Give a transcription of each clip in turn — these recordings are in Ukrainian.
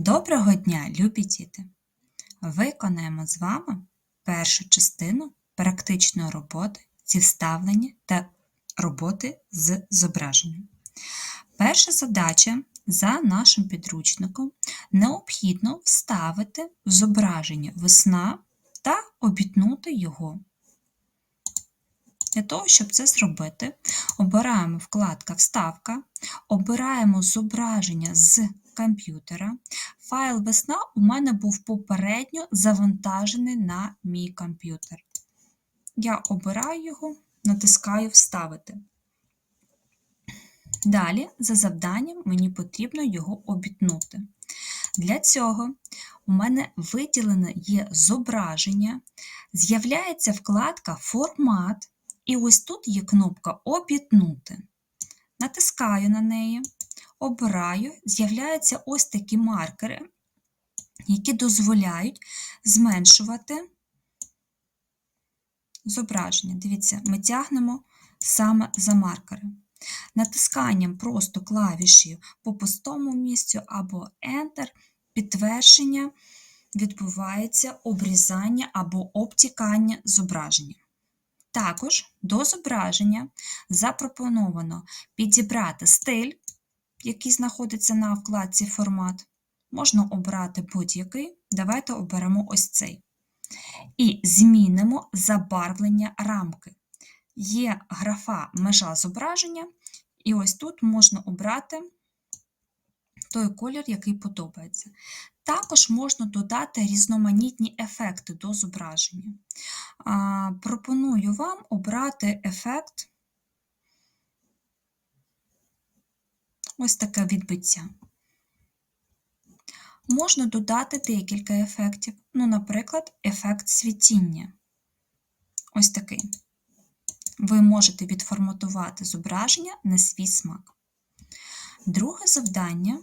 Доброго дня, любі діти! Виконаємо з вами першу частину практичної роботи зі вставлення та роботи з зображенням. Перша задача за нашим підручником необхідно вставити зображення весна та обітнути його. Для того, щоб це зробити, обираємо вкладка Вставка, обираємо зображення з комп'ютера. Файл весна у мене був попередньо завантажений на мій комп'ютер. Я обираю його, натискаю Вставити. Далі, за завданням, мені потрібно його обітнути. Для цього у мене виділене є зображення, з'являється вкладка Формат, і ось тут є кнопка Обітнути. Натискаю на неї, обираю, з'являються ось такі маркери, які дозволяють зменшувати зображення. Дивіться, ми тягнемо саме за маркери. Натисканням просто клавіші по пустому місцю або Enter підтвердження відбувається обрізання або обтікання зображення. Також до зображення запропоновано підібрати стиль, який знаходиться на вкладці Формат. Можна обрати будь-який. Давайте оберемо ось цей. І змінимо забарвлення рамки. Є графа межа зображення, і ось тут можна обрати той колір, який подобається. Також можна додати різноманітні ефекти до зображення. Пропоную вам обрати ефект ось таке відбиття. Можна додати декілька ефектів, ну, наприклад, ефект світіння. Ось такий. Ви можете відформатувати зображення на свій смак. Друге завдання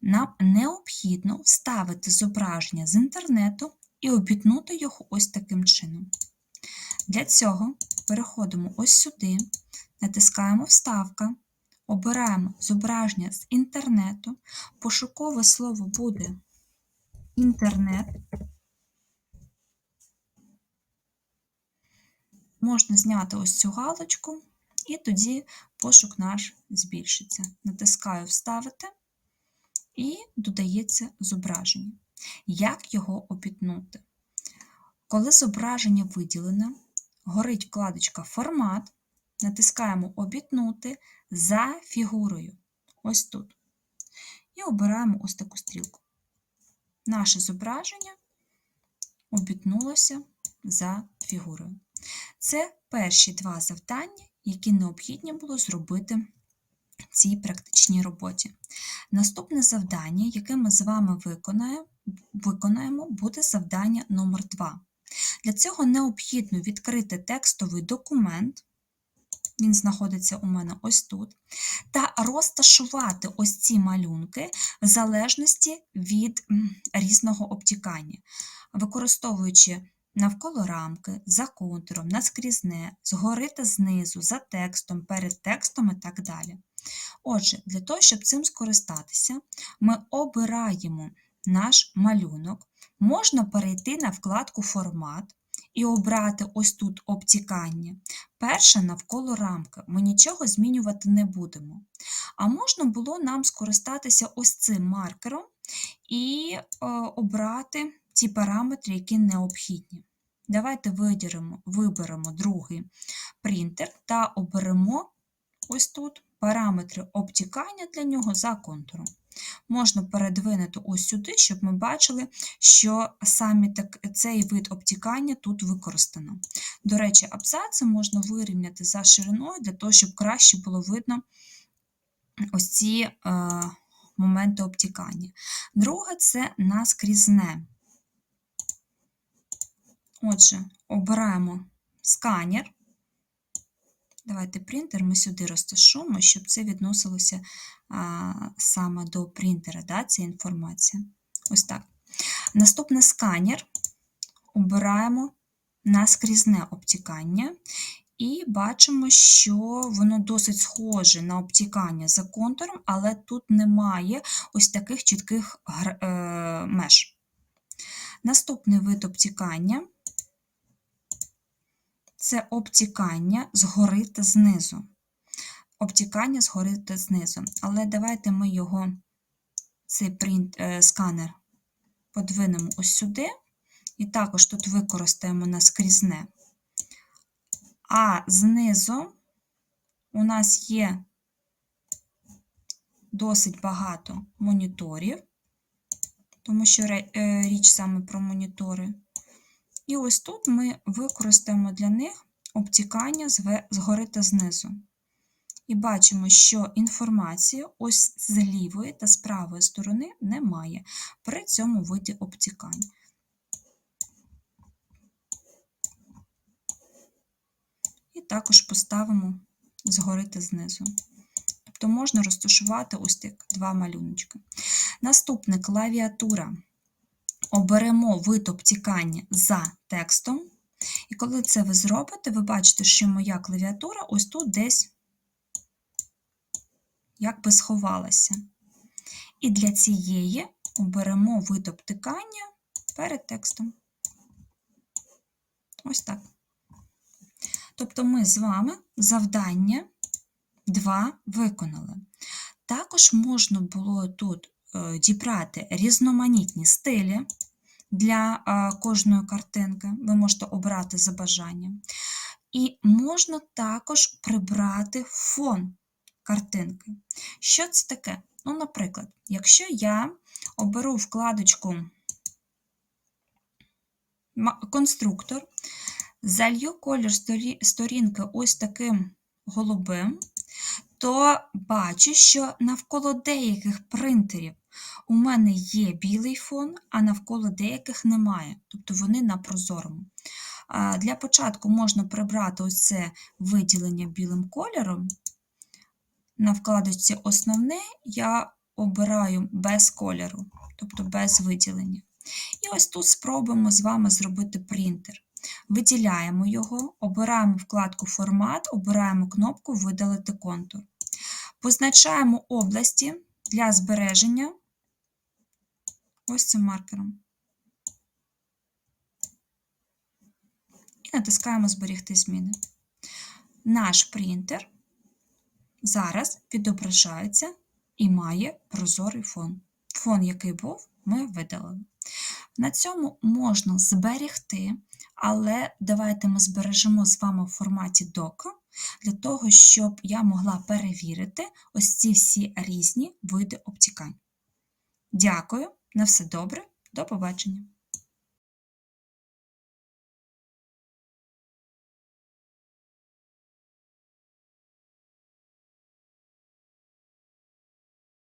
нам необхідно вставити зображення з інтернету і обітнути його ось таким чином. Для цього переходимо ось сюди, натискаємо Вставка, обираємо зображення з інтернету, пошукове слово буде інтернет. Можна зняти ось цю галочку, і тоді пошук наш збільшиться. Натискаю Вставити і додається зображення. Як його обітнути? Коли зображення виділене, горить вкладочка Формат, натискаємо Обітнути за фігурою. Ось тут. І обираємо ось таку стрілку. Наше зображення обітнулося за фігурою. Це перші два завдання, які необхідно було зробити цій практичній роботі. Наступне завдання, яке ми з вами виконаємо, буде завдання номер 2 Для цього необхідно відкрити текстовий документ, він знаходиться у мене ось тут, та розташувати ось ці малюнки в залежності від різного обтікання, використовуючи навколо рамки, за контуром, наскрізне, згори та знизу, за текстом, перед текстом і так далі. Отже, для того, щоб цим скористатися, ми обираємо наш малюнок, можна перейти на вкладку Формат і обрати ось тут обтікання. Перше навколо рамки. Ми нічого змінювати не будемо. А можна було нам скористатися ось цим маркером і е, обрати ті параметри, які необхідні. Давайте видіримо, виберемо другий принтер та оберемо ось тут параметри обтікання для нього за контуром. Можна передвинути ось сюди, щоб ми бачили, що саме так, цей вид обтікання тут використано. До речі, абзаци можна вирівняти за шириною, для того, щоб краще було видно ось ці е, моменти обтікання. Друге це наскрізне. Отже, обираємо сканер. Давайте принтер ми сюди розташуємо, щоб це відносилося а, саме до принтера, да, ця інформація. Ось так. Наступний сканер обираємо наскрізне обтікання І бачимо, що воно досить схоже на обтікання за контуром, але тут немає ось таких чітких е, меж. Наступний вид обтікання це обтікання згори та знизу. Обтікання згори та знизу. Але давайте ми його, цей принт, е, сканер, подвинемо ось сюди, і також тут використаємо наскрізне. А знизу у нас є досить багато моніторів, тому що е, річ саме про монітори. І ось тут ми використаємо для них обтікання згори та знизу. І бачимо, що інформації ось з лівої та з правої сторони немає при цьому виді обтікання. І також поставимо згори та знизу. Тобто можна розташувати ось так два малюночки. Наступне клавіатура. Оберемо вид обтікання за текстом. І коли це ви зробите, ви бачите, що моя клавіатура ось тут десь якби сховалася. І для цієї оберемо вид обтикання перед текстом. Ось так. Тобто ми з вами завдання 2 виконали. Також можна було тут дібрати різноманітні стилі для е, кожної картинки. Ви можете обрати за бажанням. І можна також прибрати фон картинки. Що це таке? Ну, наприклад, якщо я оберу вкладочку конструктор, залью колір сторінки ось таким голубим, то бачу, що навколо деяких принтерів у мене є білий фон, а навколо деяких немає. Тобто вони на прозорому. Для початку можна прибрати ось це виділення білим кольором. На вкладочці Основне я обираю без кольору, тобто без виділення. І ось тут спробуємо з вами зробити принтер. Виділяємо його, обираємо вкладку Формат, обираємо кнопку Видалити контур. Позначаємо області для збереження ось цим маркером. І натискаємо Зберігти зміни. Наш принтер зараз відображається і має прозорий фон. Фон, який був, ми видалили. На цьому можна зберегти, але давайте ми збережемо з вами в форматі дока, для того, щоб я могла перевірити ось ці всі різні види обтікань. Дякую, на все добре, до побачення!